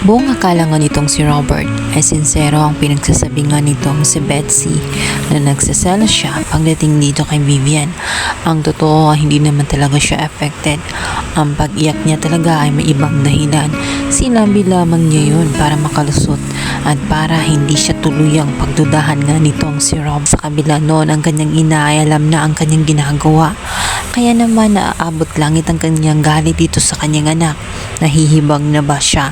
Buong akala nga nitong si Robert ay sincero ang pinagsasabi nga nitong si Betsy na nagsasala siya pagdating dito kay Vivian. Ang totoo hindi naman talaga siya affected. Ang pag-iyak niya talaga ay may ibang dahilan. Sinabi lamang niya yun para makalusot at para hindi siya tuluyang pagdudahan nga nitong si Rob. Sa kabila noon ang kanyang ina ay alam na ang kanyang ginagawa. Kaya naman naaabot langit ang kanyang galit dito sa kanyang anak. Nahihibang na ba siya?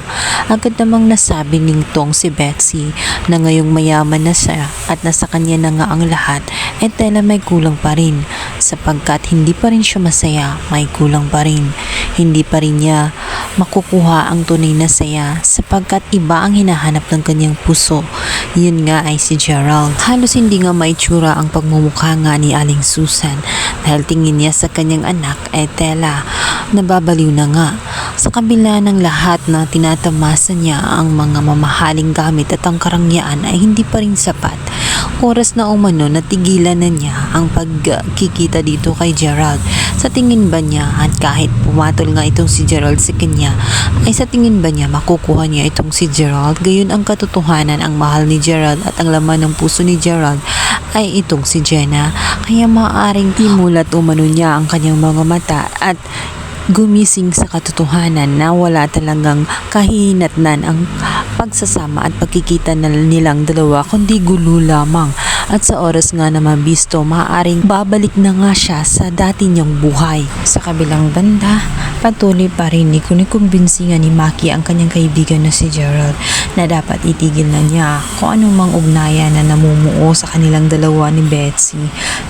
Agad namang nasabi nitong si Betsy na ngayong mayaman na siya at nasa kanya na nga ang lahat, eh tela may kulang pa rin. Sapagkat hindi pa rin siya masaya, may kulang pa rin. Hindi pa rin niya makukuha ang tunay na saya sapagkat iba ang hinahanap ng kanyang puso. Yun nga ay si Gerald. Halos hindi nga maitsura ang pagmumukha nga ni Aling Susan dahil tingin niya sa kanyang anak ay tela. Nababaliw na nga. Sa kabila ng lahat na tinatamasa niya ang mga mamahaling gamit at ang karangyaan ay hindi pa rin sapat. Oras na umano natigilan na niya ang pagkikita dito kay Gerald. Sa tingin ba niya at kahit pumatol nga itong si Gerald sa kanya, ay sa tingin ba niya makukuha niya itong si Gerald? Gayon ang katotohanan ang mahal ni Gerald at ang laman ng puso ni Gerald ay itong si Jenna. Kaya maaaring imulat umano niya ang kanyang mga mata at gumising sa katotohanan na wala talagang kahihinatnan ang pagsasama at pagkikita nilang dalawa kundi gulo lamang. At sa oras nga na mabisto, maaaring babalik na nga siya sa dati niyang buhay. Sa kabilang banda, patuloy pa rin ni kunikumbinsi nga ni Maki ang kanyang kaibigan na si Gerald na dapat itigil na niya kung anong mang ugnayan na namumuo sa kanilang dalawa ni Betsy.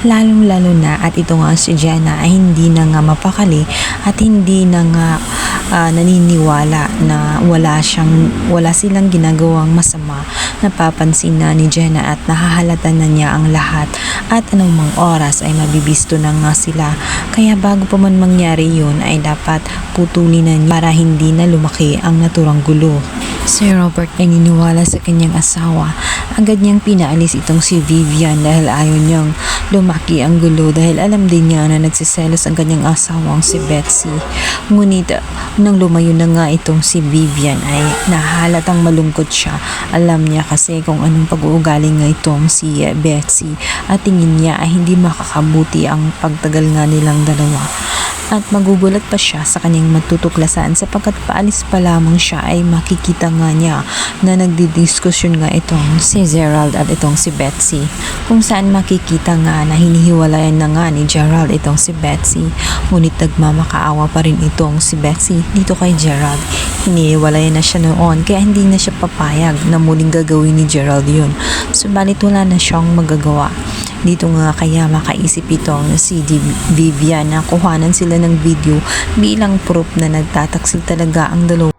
Lalong lalo na at ito nga si Jenna ay hindi na nga mapakali at hindi na nga ah, naniniwala na wala siyang wala silang ginagawang masama. Napapansin na ni Jenna at nahahalata na niya ang lahat. At anumang oras ay mabibisto na nga sila. Kaya bago pa man mangyari yun ay dapat putulin na niya para hindi na lumaki ang naturang gulo. Si Robert ay niniwala sa kanyang asawa. Agad niyang pinaalis itong si Vivian dahil ayaw niyang lumaki ang gulo dahil alam din niya na nagsiselos ang kanyang asawang si Betsy. Ngunit nang lumayo na nga itong si Vivian ay nahalatang malungkot siya. Alam niya kasi kung anong pag-uugali nga itong si Betsy at tingin niya ay hindi makakabuti ang pagtagal nga nilang dalawa at magugulat pa siya sa kanyang matutuklasan sapagkat paalis pa lamang siya ay makikita nga niya na nagdidiskusyon nga itong si Gerald at itong si Betsy. Kung saan makikita nga na hinihiwalayan na nga ni Gerald itong si Betsy. Ngunit nagmamakaawa pa rin itong si Betsy dito kay Gerald. Hinihiwalayan na siya noon kaya hindi na siya papayag na muling gagawin ni Gerald yun. Subalit wala na siyang magagawa dito nga kaya makaisip itong si Vivian na kuhanan sila ng video bilang proof na nagtataksil talaga ang dalawa